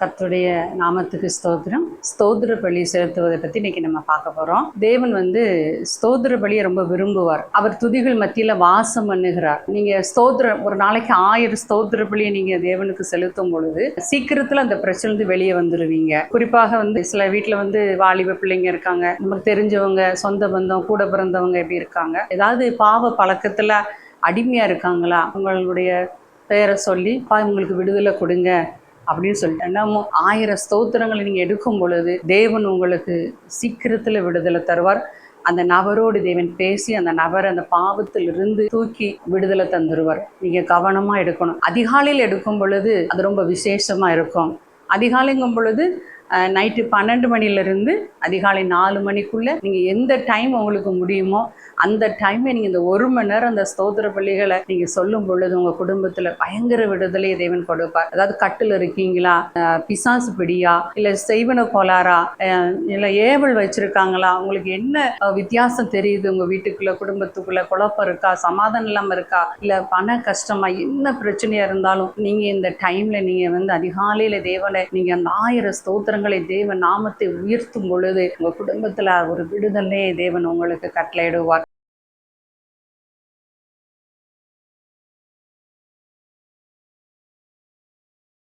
கர்த்தருடைய நாமத்துக்கு ஸ்தோத்திரம். ஸ்தோத்திர பலி செலுத்துவதை பற்றி இன்னைக்கு நம்ம பார்க்க போகிறோம் தேவன் வந்து ஸ்தோத்திர பலியை ரொம்ப விரும்புவார். அவர் துதிகள் மத்தியில் வாசம் பண்ணுகிறார். நீங்கள் ஸ்தோத்திர ஒரு நாளைக்கு ஆயிரம் ஸ்தோத்திர பலியை நீங்கள் தேவனுக்கு செலுத்தும் பொழுது சீக்கிரத்தில் அந்த பிரச்சனை வெளியே வந்துடுவீங்க குறிப்பாக வந்து சில வீட்டில் வந்து வாலிப பிள்ளைங்க இருக்காங்க. நமக்கு தெரிஞ்சவங்க சொந்த பந்தம் கூட பிறந்தவங்க எப்படி இருக்காங்க? ஏதாவது பாவ பழக்கத்தில் அடிமையாக இருக்காங்களா? உங்களுடைய பெயரை சொல்லி "பா, உங்களுக்கு விடுதலை கொடுங்க. அப்படின்னு சொல்லிட்டு. நம்ம ஆயிரம் ஸ்தோத்திரங்களை நீங்கள் எடுக்கும் பொழுது தேவன் உங்களுக்கு சீக்கிரத்தில் விடுதலை தருவார். அந்த நபரோடு தேவன் பேசி அந்த நபரை அந்த பாவத்தில் இருந்து தூக்கி விடுதலை தந்துடுவார் நீங்கள் கவனமாக எடுக்கணும். அதிகாலையில் எடுக்கும் பொழுது அது ரொம்ப விசேஷமாக இருக்கும். அதிகாலைங்கும் பொழுது நைட்டு பன்னெண்டு மணிலேருந்து அதிகாலை நாலு மணிக்குள்ளே நீங்கள் எந்த டைம் உங்களுக்கு முடியுமோ அந்த டைமை நீங்கள் இந்த ஒரு மணி நேரம் அந்த ஸ்தோத்திர பள்ளிகளை நீங்கள் சொல்லும் பொழுது உங்கள் குடும்பத்தில் பயங்கர விடுதலை தேவன் கொடுப்பார். அதாவது கட்டில் இருக்கீங்களா? பிசாசு பிடியா? இல்லை செய்வன கோளாறா? இல்லை ஏவல் வச்சுருக்காங்களா? உங்களுக்கு என்ன வித்தியாசம் தெரியுது உங்கள் வீட்டுக்குள்ளே குடும்பத்துக்குள்ளே? குழப்பம் இருக்கா? சமாதானம் இல்லாமல் இருக்கா? இல்லை பண கஷ்டமாக என்ன பிரச்சனையாக இருந்தாலும் நீங்கள் இந்த டைமில் நீங்கள் வந்து அதிகாலையில் தேவனை நீங்கள் அந்த ஆயிரம் ஸ்தோத்திரம் ஸ்தோத்திரங்களை தேவன் நாமத்தை உயர்த்தும் பொழுது உங்கள் குடும்பத்தில் ஒரு விடுதலை தேவன் உங்களுக்கு கட்டளையிடுவார்.